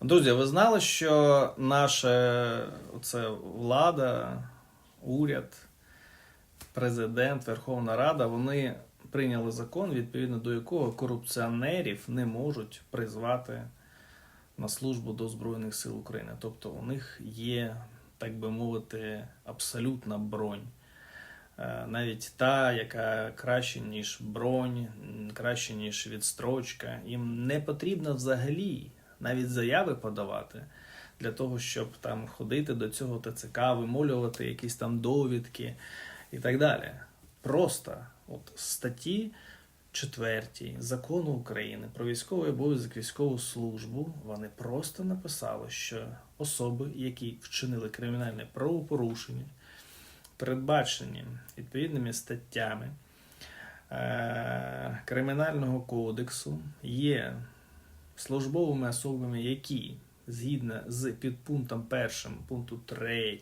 Друзі, ви знали, що наша оце влада, уряд, президент, Верховна Рада, вони прийняли закон, відповідно до якого корупціонерів не можуть призвати на службу до Збройних сил України. Тобто у них є, так би мовити, абсолютна бронь. Е, Навіть та, яка краще, ніж бронь, краще, ніж відстрочка. Їм не потрібно взагалі навіть заяви подавати для того, щоб там ходити до цього ТЦК, вимолювати якісь там довідки і так далі. Просто от статті 4 закону України про військовий обов'язок військову службу вони просто написали, що особи, які вчинили кримінальне правопорушення, передбачені відповідними статтями е, Кримінального кодексу, є службовими особами, які згідно з підпунктом 1 пункту 3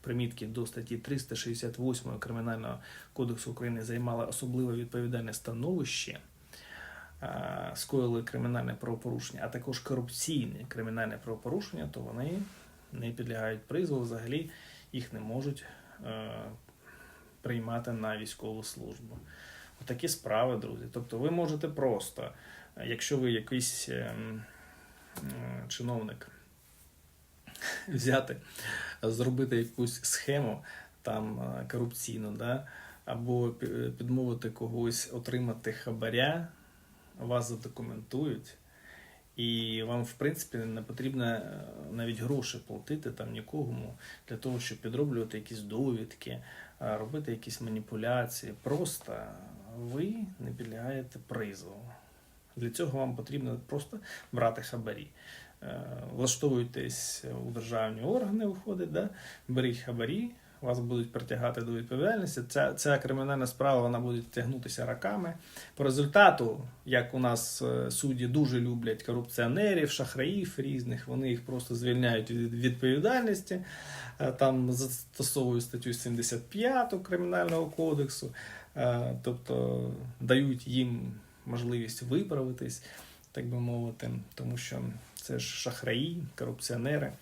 примітки до статті 368 Кримінального кодексу України займали особливо відповідальне становище, е, скоїли кримінальне правопорушення, а також корупційне кримінальне правопорушення, то вони не підлягають призову, взагалі їх не можуть е, приймати на військову службу. Такі справи, друзі. Тобто ви можете просто, якщо ви якийсь ем, е, чиновник, взяти, зробити якусь схему там е, корупційну, да, або підмовити когось отримати хабаря, вас задокументують. І вам, в принципі, не потрібно е, навіть гроші платити там нікому для того, щоб підроблювати якісь довідки, робити якісь маніпуляції. Просто ви не підлягаєте призову. Для цього вам потрібно просто брати хабарі. Е, Влаштовуйтесь у державні органи, виходить, да? беріть хабарі, вас будуть притягати до відповідальності. Ця, ця кримінальна справа вона буде тягнутися роками. По результату, як у нас е, судді дуже люблять корупціонерів, шахраїв різних, вони їх просто звільняють від відповідальності, е, там застосовують статтю 75 Кримінального кодексу, тобто дають їм можливість виправитись, так би мовити, тому що це ж шахраї, корупціонери,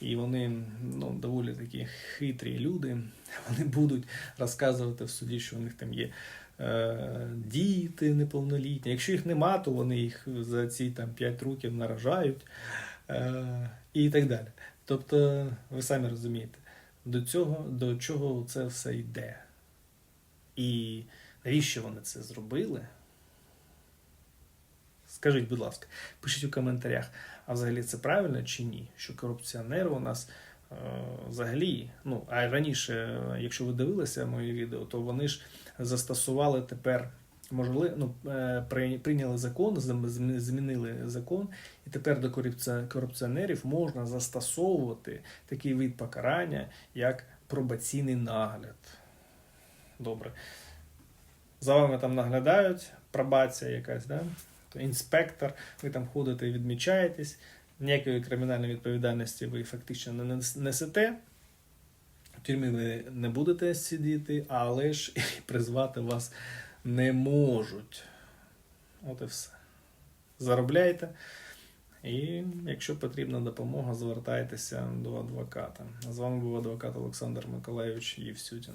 і вони ну, доволі такі хитрі люди. Вони будуть розказувати в суді, що у них там є е, діти неповнолітні. Якщо їх нема, то вони їх за ці там 5 років наражають е, і так далі. Тобто, ви самі розумієте, до цього, до чого це все йде. І навіщо вони це зробили? Скажіть, будь ласка, пишіть у коментарях, а взагалі це правильно чи ні? Що корупціонери у нас е, взагалі, ну а раніше, якщо ви дивилися мої відео, то вони ж застосували тепер, можливо, ну, е, прийняли закон, зм- зм- змінили закон, і тепер до корупціонерів можна застосовувати такий вид покарання, як пробаційний нагляд. Добре. За вами там наглядають, пробація якась, да? То інспектор, ви там ходите і відмічаєтесь, ніякої кримінальної відповідальності ви фактично не несете. В тюрмі ви не будете сидіти, але ж і призвати вас не можуть. От і все. Заробляйте. І якщо потрібна допомога, звертайтеся до адвоката. З вами був адвокат Олександр Миколайович Євсютін.